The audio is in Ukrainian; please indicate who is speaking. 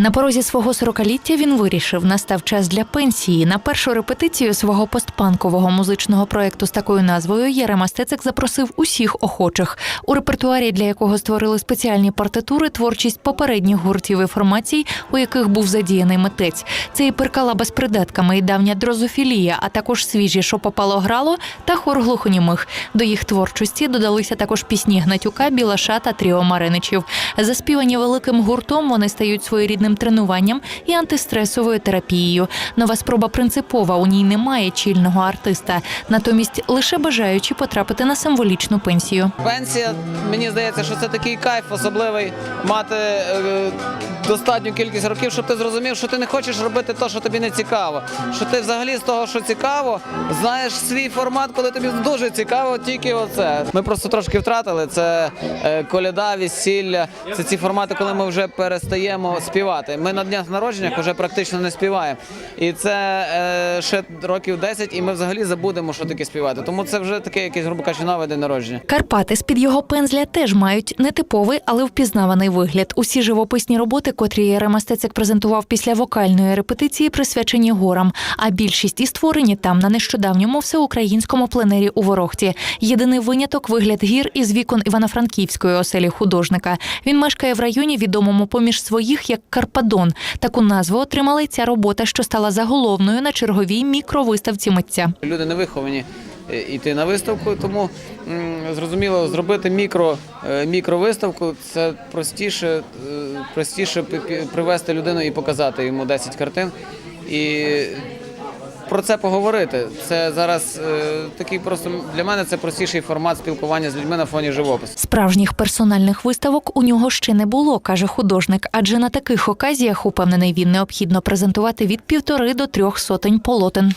Speaker 1: На порозі свого сорокаліття він вирішив, настав час для пенсії. На першу репетицію свого постпанкового музичного проекту з такою назвою Єрема Стецик запросив усіх охочих, у репертуарі для якого створили спеціальні партитури, творчість попередніх гуртів і формацій, у яких був задіяний митець. Це і перкала без придатками, і давня дрозофілія, а також свіжі «Що попало грало та хор глухонімих. До їх творчості додалися також пісні Гнатюка, Білаша та Тріо Мариничів. Заспівані великим гуртом, вони стають своєрідним тренуванням і антистресовою терапією. Нова спроба принципова. У ній немає чільного артиста, натомість лише бажаючи потрапити на символічну пенсію.
Speaker 2: Пенсія, мені здається, що це такий кайф особливий мати е, достатню кількість років, щоб ти зрозумів, що ти не хочеш робити те, що тобі не цікаво. Що ти взагалі з того, що цікаво, знаєш свій формат, коли тобі дуже цікаво, тільки оце. Ми просто трошки втратили. Це е, коляда, весілля. Це ці формати, коли ми вже перестаємо співати. Ми на днях народженнях вже практично не співаємо. І це е, ще років 10, і ми взагалі забудемо, що таке співати. Тому це вже таке якийсь, грубо кажучи, новий день народження.
Speaker 1: Карпати з-під його пензля теж мають нетиповий, але впізнаваний вигляд. Усі живописні роботи, котрі Ремастецик презентував після вокальної репетиції, присвячені горам. А більшість і створені там на нещодавньому всеукраїнському пленері у Ворохті. Єдиний виняток вигляд гір із вікон Івано-Франківської оселі художника. Він мешкає в районі, відомому поміж своїх як Карпадон. Таку назву отримала й ця робота, що стала заголовною на черговій мікровиставці митця.
Speaker 2: Люди не виховані е, йти на виставку, тому зрозуміло, зробити мікро, е, мікровиставку це простіше, е, простіше привести людину і показати йому 10 картин. І про це поговорити. Це зараз е, такий просто для мене це простіший формат спілкування з людьми на фоні живопису.
Speaker 1: Справжніх персональних виставок у нього ще не було, каже художник. Адже на таких оказіях, упевнений він, необхідно презентувати від півтори до трьох сотень полотен.